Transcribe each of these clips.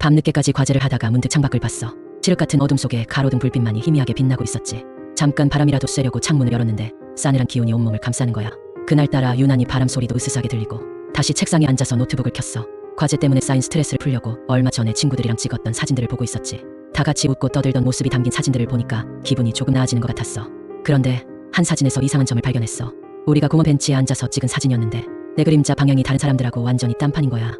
밤늦게까지 과제를 하다가 문득 창밖을 봤어. 칠흑 같은 어둠 속에 가로등 불빛만이 희미하게 빛나고 있었지. 잠깐 바람이라도 쐬려고 창문을 열었는데 싸늘한 기운이 온몸을 감싸는 거야. 그날따라 유난히 바람 소리도 으스스하게 들리고 다시 책상에 앉아서 노트북을 켰어. 과제 때문에 쌓인 스트레스를 풀려고 얼마 전에 친구들이랑 찍었던 사진들을 보고 있었지. 다 같이 웃고 떠들던 모습이 담긴 사진들을 보니까 기분이 조금 나아지는 것 같았어. 그런데 한 사진에서 이상한 점을 발견했어. 우리가 공원 벤치에 앉아서 찍은 사진이었는데 내 그림자 방향이 다른 사람들하고 완전히 딴판인 거야.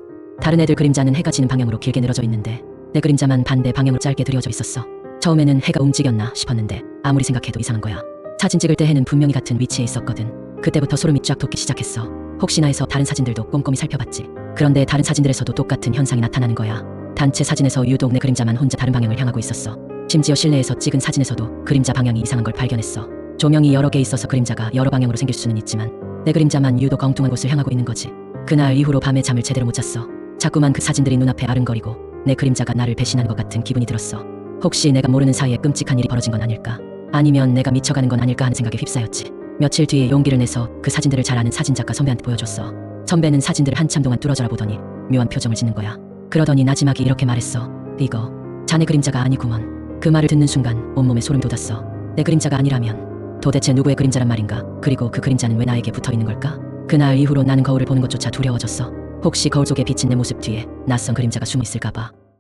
다른 애들 그림자는 해가 지는 방향으로 길게 늘어져 있는데 내 그림자만 반대 방향으로 짧게 들여져 있었어. 처음에는 해가 움직였나 싶었는데 아무리 생각해도 이상한 거야. 사진 찍을 때 해는 분명히 같은 위치에 있었거든. 그때부터 소름이 쫙 돋기 시작했어. 혹시나 해서 다른 사진들도 꼼꼼히 살펴봤지. 그런데 다른 사진들에서도 똑같은 현상이 나타나는 거야. 단체 사진에서 유독 내 그림자만 혼자 다른 방향을 향하고 있었어. 심지어 실내에서 찍은 사진에서도 그림자 방향이 이상한 걸 발견했어. 조명이 여러 개 있어서 그림자가 여러 방향으로 생길 수는 있지만 내 그림자만 유독 엉뚱한 곳을 향하고 있는 거지. 그날 이후로 밤에 잠을 제대로 못 잤어. 자꾸만 그 사진들이 눈앞에 아른거리고 내 그림자가 나를 배신하는 것 같은 기분이 들었어. 혹시 내가 모르는 사이에 끔찍한 일이 벌어진 건 아닐까? 아니면 내가 미쳐가는 건 아닐까 하는 생각에 휩싸였지. 며칠 뒤에 용기를 내서 그 사진들을 잘 아는 사진작가 선배한테 보여줬어. 선배는 사진들을 한참 동안 뚫어져라 보더니 묘한 표정을 짓는 거야. 그러더니 나지막이 이렇게 말했어. 이거 자네 그림자가 아니구먼. 그 말을 듣는 순간 온몸에 소름이 돋았어. 내 그림자가 아니라면 도대체 누구의 그림자란 말인가? 그리고 그 그림자는 왜 나에게 붙어 있는 걸까? 그날 이후로 나는 거울을 보는 것조차 두려워졌어. 혹시 거울 속에 비친 내 모습 뒤에 낯선 그림자가 숨어 있을까봐.